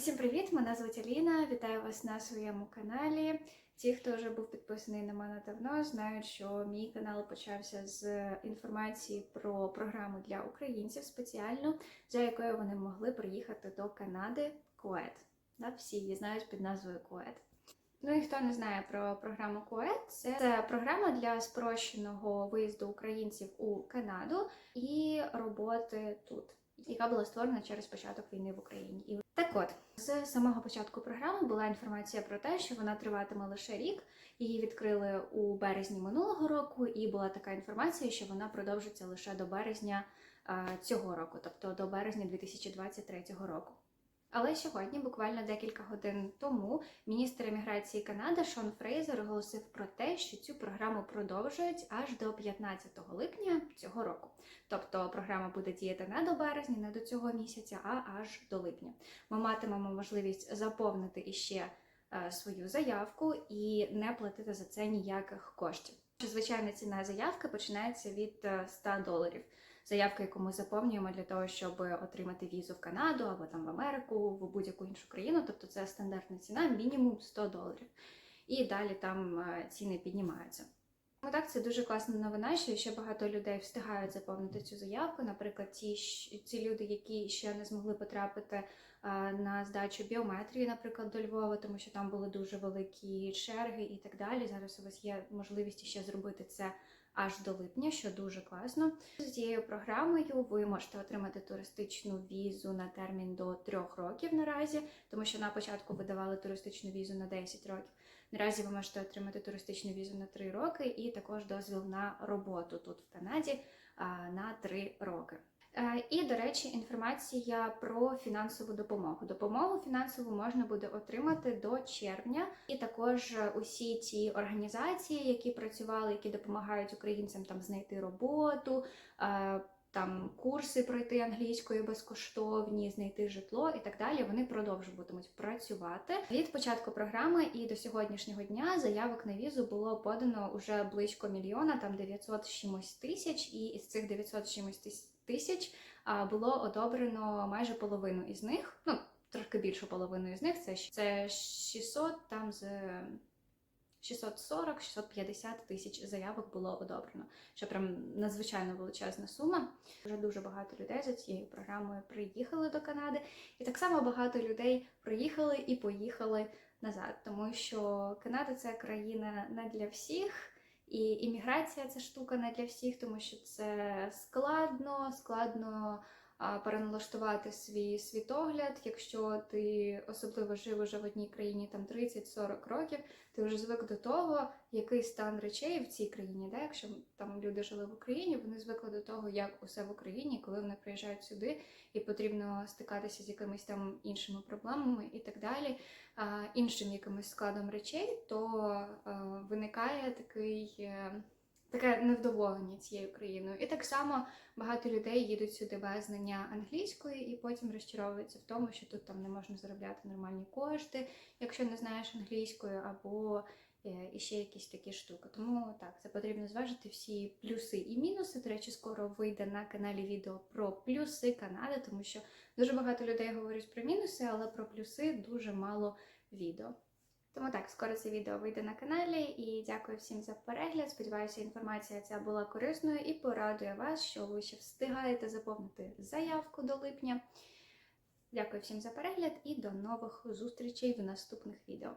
Усім привіт! Мене звуть Аліна. Вітаю вас на своєму каналі. Ті, хто вже був підписаний на мене давно, знають, що мій канал почався з інформації про програму для українців спеціальну, за якою вони могли приїхати до Канади Кует. Да, всі її знають під назвою Кует. Ну і хто не знає про програму Кует, це програма для спрощеного виїзду українців у Канаду і роботи тут, яка була створена через початок війни в Україні. І так от, з самого початку програми була інформація про те, що вона триватиме лише рік. Її відкрили у березні минулого року, і була така інформація, що вона продовжиться лише до березня е, цього року, тобто до березня 2023 року. Але сьогодні, буквально декілька годин тому, міністр еміграції Канади Шон Фрейзер оголосив про те, що цю програму продовжують аж до 15 липня цього року. Тобто програма буде діяти не до березня, не до цього місяця, а аж до липня. Ми матимемо можливість заповнити іще е, свою заявку і не платити за це ніяких коштів. Звичайна ціна заявки починається від е, 100 доларів. Заявка, яку ми заповнюємо для того, щоб отримати візу в Канаду або там в Америку, в будь-яку іншу країну. Тобто це стандартна ціна, мінімум 100 доларів. І далі там е, ціни піднімаються. Ну так, це дуже класна новина, що ще багато людей встигають заповнити цю заявку. Наприклад, ті ці люди, які ще не змогли потрапити е, на здачу біометрії, наприклад, до Львова, тому що там були дуже великі черги і так далі. Зараз у вас є можливість ще зробити це аж до липня, що дуже класно. З цією програмою ви можете отримати туристичну візу на термін до трьох років наразі, тому що на початку видавали туристичну візу на 10 років. Наразі ви можете отримати туристичну візу на 3 роки і також дозвіл на роботу тут в Канаді на 3 роки. Е, І, до речі, інформація про фінансову допомогу. Допомогу фінансову можна буде отримати до червня, і також е, усі ті організації, які працювали, які допомагають українцям там знайти роботу. Там курси пройти англійською безкоштовні, знайти житло і так далі. Вони продовжуватимуть працювати. Від початку програми і до сьогоднішнього дня заявок на візу було подано уже близько мільйона, там 900 з чимось тисяч, і із цих 900 з чимось тисяч а, було одобрено майже половину із них. Ну трошки більшу половину із них. Це це 600 там з 640-650 тисяч заявок було одобрено, що прям надзвичайно величезна сума. Вже дуже багато людей за цією програмою приїхали до Канади, і так само багато людей приїхали і поїхали назад, тому що Канада це країна не для всіх. І імміграція це штука не для всіх, тому що це складно, складно переналаштувати свій світогляд. Якщо ти особливо жив уже в одній країні там 30-40 років, ти вже звик до того, який стан речей в цій країні. Да? Якщо там люди жили в Україні, вони звикли до того, як усе в Україні, коли вони приїжджають сюди, і потрібно стикатися з якимись там іншими проблемами і так далі, іншим якимось складом речей, то е, виникає такий. Таке невдоволення цією країною. І так само багато людей їдуть сюди без знання англійської і потім розчаровуються в тому, що тут там не можна заробляти нормальні кошти, якщо не знаєш англійської, або е, іще якісь такі штуки. Тому так, це потрібно зважити всі плюси і мінуси. До речі, скоро вийде на каналі відео про плюси Канади, тому що дуже багато людей говорять про мінуси, але про плюси дуже мало відео. Тому так, скоро це відео вийде на каналі і дякую всім за перегляд. Сподіваюся, інформація ця була корисною і порадує вас, що ви ще встигаєте заповнити заявку до липня. Дякую всім за перегляд і до нових зустрічей в наступних відео.